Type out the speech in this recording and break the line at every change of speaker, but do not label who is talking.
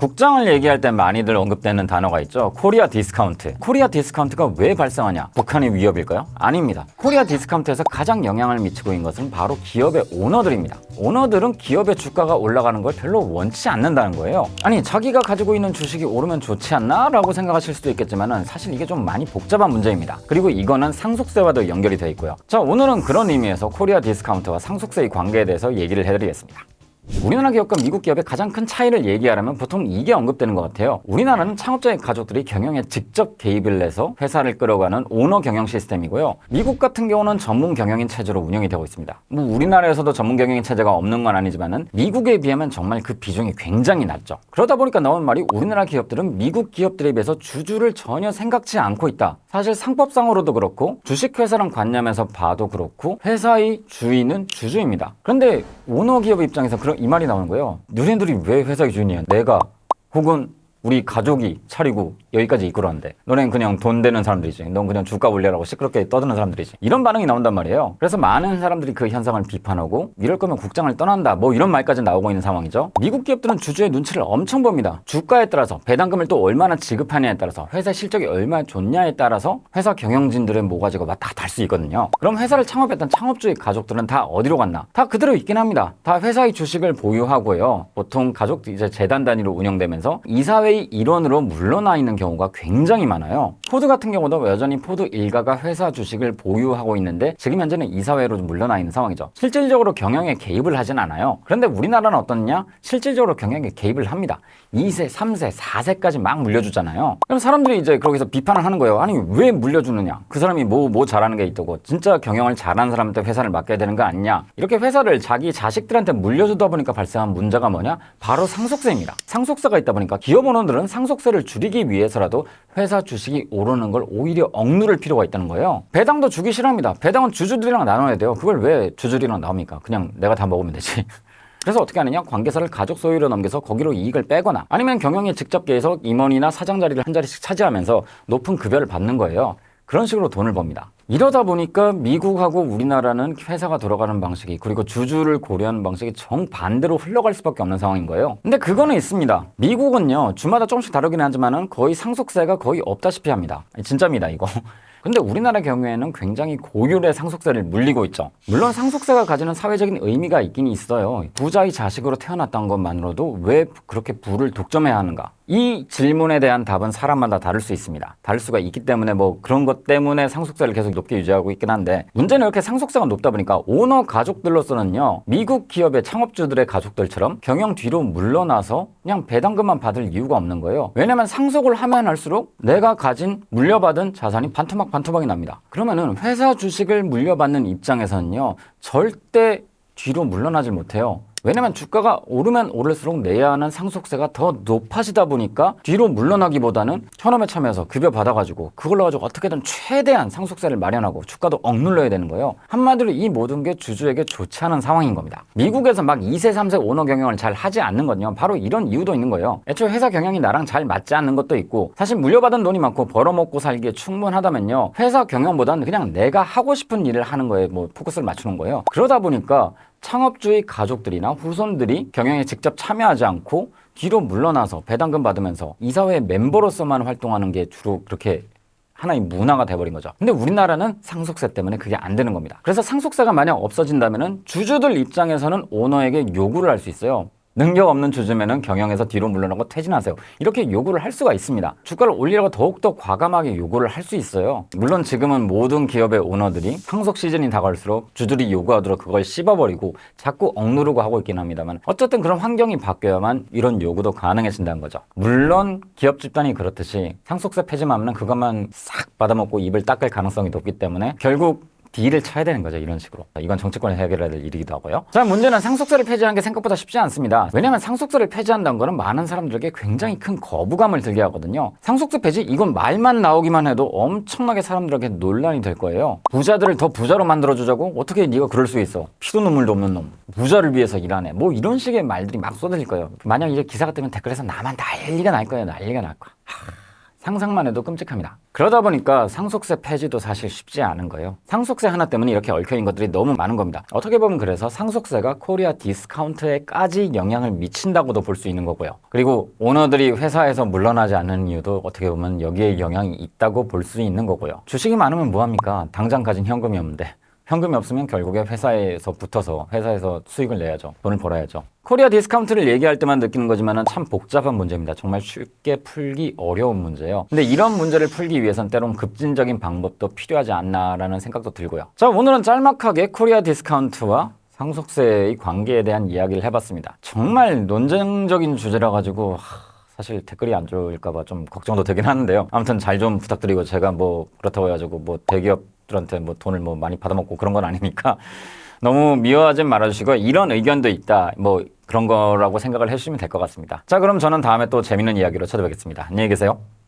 국장을 얘기할 때 많이들 언급되는 단어가 있죠. 코리아 디스카운트. 코리아 디스카운트가 왜 발생하냐? 북한의 위협일까요? 아닙니다. 코리아 디스카운트에서 가장 영향을 미치고 있는 것은 바로 기업의 오너들입니다. 오너들은 기업의 주가가 올라가는 걸 별로 원치 않는다는 거예요. 아니, 자기가 가지고 있는 주식이 오르면 좋지 않나? 라고 생각하실 수도 있겠지만 사실 이게 좀 많이 복잡한 문제입니다. 그리고 이거는 상속세와도 연결이 되어 있고요. 자, 오늘은 그런 의미에서 코리아 디스카운트와 상속세의 관계에 대해서 얘기를 해드리겠습니다. 우리나라 기업과 미국 기업의 가장 큰 차이를 얘기하려면 보통 이게 언급되는 것 같아요. 우리나라는 창업자의 가족들이 경영에 직접 개입을 해서 회사를 끌어가는 오너 경영 시스템이고요. 미국 같은 경우는 전문 경영인 체제로 운영이 되고 있습니다. 뭐 우리나라에서도 전문 경영인 체제가 없는 건 아니지만은 미국에 비하면 정말 그 비중이 굉장히 낮죠. 그러다 보니까 나온 말이 우리나라 기업들은 미국 기업들에 비해서 주주를 전혀 생각지 않고 있다. 사실 상법상으로도 그렇고 주식회사랑 관념에서 봐도 그렇고 회사의 주인은 주주입니다. 그런데 오너 기업 입장에서 그런 이 말이 나오는 거예요. 너네들이 왜 회사의 주인이야? 내가 혹은 우리 가족이 차리고 여기까지 이끌었는데 너네는 그냥 돈 되는 사람들이지. 넌 그냥 주가 올려라고 시끄럽게 떠드는 사람들이지. 이런 반응이 나온단 말이에요. 그래서 많은 사람들이 그 현상을 비판하고 이럴 거면 국장을 떠난다. 뭐 이런 말까지 나오고 있는 상황이죠. 미국 기업들은 주주의 눈치를 엄청 봅니다. 주가에 따라서 배당금을 또 얼마나 지급하냐에 따라서 회사 실적이 얼마나 좋냐에 따라서 회사 경영진들의 모가지가 다달 수 있거든요. 그럼 회사를 창업했던 창업주의 가족들은 다 어디로 갔나? 다 그대로 있긴 합니다. 다 회사의 주식을 보유하고요. 보통 가족 이제 재단 단위로 운영되면서 이사회 회의 일원으로 물러나 있는 경우가 굉장히 많아요. 포드 같은 경우도 여전히 포드 일가가 회사 주식을 보유하고 있는데 지금 현재는 이사회로 물러나 있는 상황이죠. 실질적으로 경영에 개입을 하진 않아요. 그런데 우리나라는 어떻냐? 실질적으로 경영에 개입을 합니다. 2세, 3세, 4세까지 막 물려주잖아요. 그럼 사람들이 이제 거기서 비판을 하는 거예요. 아니 왜 물려주느냐? 그 사람이 뭐뭐 잘하는 게 있다고 진짜 경영을 잘하는 사람한테 회사를 맡겨야 되는 거 아니냐? 이렇게 회사를 자기 자식들한테 물려주다 보니까 발생한 문제가 뭐냐? 바로 상속세입니다. 상속세가 있다 보니까 기업 언어들은 상속세를 줄이기 위해서라도 회사 주식이 오르는 걸 오히려 억누를 필요가 있다는 거예요. 배당도 주기 싫어합니다. 배당은 주주들이랑 나눠야 돼요. 그걸 왜 주주들이랑 나옵니까? 그냥 내가 다 먹으면 되지. 그래서 어떻게 하느냐? 관계사를 가족 소유로 넘겨서 거기로 이익을 빼거나 아니면 경영에 직접 개해서 임원이나 사장 자리를 한 자리씩 차지하면서 높은 급여를 받는 거예요. 그런 식으로 돈을 법니다. 이러다 보니까 미국하고 우리나라는 회사가 돌아가는 방식이 그리고 주주를 고려하는 방식이 정반대로 흘러갈 수밖에 없는 상황인 거예요. 근데 그거는 있습니다. 미국은요, 주마다 조금씩 다르긴 하지만은 거의 상속세가 거의 없다시피 합니다. 진짜입니다, 이거. 근데 우리나라 경우에는 굉장히 고율의 상속세를 물리고 있죠. 물론 상속세가 가지는 사회적인 의미가 있긴 있어요. 부자의 자식으로 태어났던 것만으로도 왜 그렇게 부를 독점해야 하는가? 이 질문에 대한 답은 사람마다 다를 수 있습니다. 다를 수가 있기 때문에 뭐 그런 것 때문에 상속세를 계속 높게 유지하고 있긴 한데 문제는 이렇게 상속세가 높다 보니까 오너 가족들로서는요 미국 기업의 창업주들의 가족들처럼 경영 뒤로 물러나서 그냥 배당금만 받을 이유가 없는 거예요. 왜냐면 상속을 하면 할수록 내가 가진 물려받은 자산이 반토막 반토막이 납니다. 그러면은 회사 주식을 물려받는 입장에서는요 절대 뒤로 물러나질 못해요. 왜냐면 주가가 오르면 오를수록 내야 하는 상속세가 더 높아지다 보니까 뒤로 물러나기보다는 현업에 참여해서 급여 받아가지고 그걸로 가지고 어떻게든 최대한 상속세를 마련하고 주가도 억눌러야 되는 거예요. 한마디로 이 모든 게 주주에게 좋지 않은 상황인 겁니다. 미국에서 막 2세, 3세 오너 경영을 잘 하지 않는 건요. 바로 이런 이유도 있는 거예요. 애초에 회사 경영이 나랑 잘 맞지 않는 것도 있고 사실 물려받은 돈이 많고 벌어먹고 살기에 충분하다면요. 회사 경영보다는 그냥 내가 하고 싶은 일을 하는 거에 뭐 포커스를 맞추는 거예요. 그러다 보니까 창업주의 가족들이나 후손들이 경영에 직접 참여하지 않고 뒤로 물러나서 배당금 받으면서 이사회 멤버로서만 활동하는 게 주로 그렇게 하나의 문화가 돼버린 거죠. 근데 우리나라는 상속세 때문에 그게 안 되는 겁니다. 그래서 상속세가 만약 없어진다면 주주들 입장에서는 오너에게 요구를 할 수 있어요. 능력 없는 주주면은 경영에서 뒤로 물러나고 퇴진하세요. 이렇게 요구를 할 수가 있습니다. 주가를 올리려고 더욱더 과감하게 요구를 할 수 있어요. 물론 지금은 모든 기업의 오너들이 상속 시즌이 다가올수록 주들이 요구하도록 그걸 씹어버리고 자꾸 억누르고 하고 있긴 합니다만 어쨌든 그런 환경이 바뀌어야만 이런 요구도 가능해진다는 거죠. 물론 기업 집단이 그렇듯이 상속세 폐지만 하면 그것만 싹 받아먹고 입을 닦을 가능성이 높기 때문에 결국 딜을 쳐야 되는 거죠 이런 식으로. 이건 정치권에서 해결해야 될 일이기도 하고요. 자 문제는 상속세를 폐지하는 게 생각보다 쉽지 않습니다. 왜냐하면 상속세를 폐지한다는 거는 많은 사람들에게 굉장히 큰 거부감을 들게 하거든요. 상속세 폐지 이건 말만 나오기만 해도 엄청나게 사람들에게 논란이 될 거예요. 부자들을 더 부자로 만들어주자고? 어떻게 네가 그럴 수 있어? 피도 눈물도 없는 놈. 부자를 위해서 일하네. 뭐 이런 식의 말들이 막 쏟아질 거예요. 만약 이제 기사가 뜨면 댓글에서 나만 난리가 날 거예요 난리가 날 거야. 하... 상상만 해도 끔찍합니다. 그러다 보니까 상속세 폐지도 사실 쉽지 않은 거예요. 상속세 하나 때문에 이렇게 얽혀있는 것들이 너무 많은 겁니다. 어떻게 보면 그래서 상속세가 코리아 디스카운트에까지 영향을 미친다고도 볼 수 있는 거고요. 그리고 오너들이 회사에서 물러나지 않는 이유도 어떻게 보면 여기에 영향이 있다고 볼 수 있는 거고요. 주식이 많으면 뭐합니까? 당장 가진 현금이 없는데 현금이 없으면 결국에 회사에서 붙어서 회사에서 수익을 내야죠. 돈을 벌어야죠. 코리아 디스카운트를 얘기할 때만 느끼는 거지만 참 복잡한 문제입니다. 정말 쉽게 풀기 어려운 문제예요. 근데 이런 문제를 풀기 위해선 때론 급진적인 방법도 필요하지 않나라는 생각도 들고요. 자, 오늘은 짤막하게 코리아 디스카운트와 상속세의 관계에 대한 이야기를 해봤습니다. 정말 논쟁적인 주제라 가지고 하, 사실 댓글이 안 좋을까봐 좀 걱정도 되긴 하는데요. 아무튼 잘 좀 부탁드리고 제가 뭐 그렇다고 해가지고 뭐 대기업 들한테 뭐 돈을 뭐 많이 받아먹고 그런 건 아니니까 너무 미워하지 말아주시고 이런 의견도 있다 뭐 그런 거라고 생각을 해주시면 될 것 같습니다. 자 그럼 저는 다음에 또 재밌는 이야기로 찾아뵙겠습니다. 안녕히 계세요.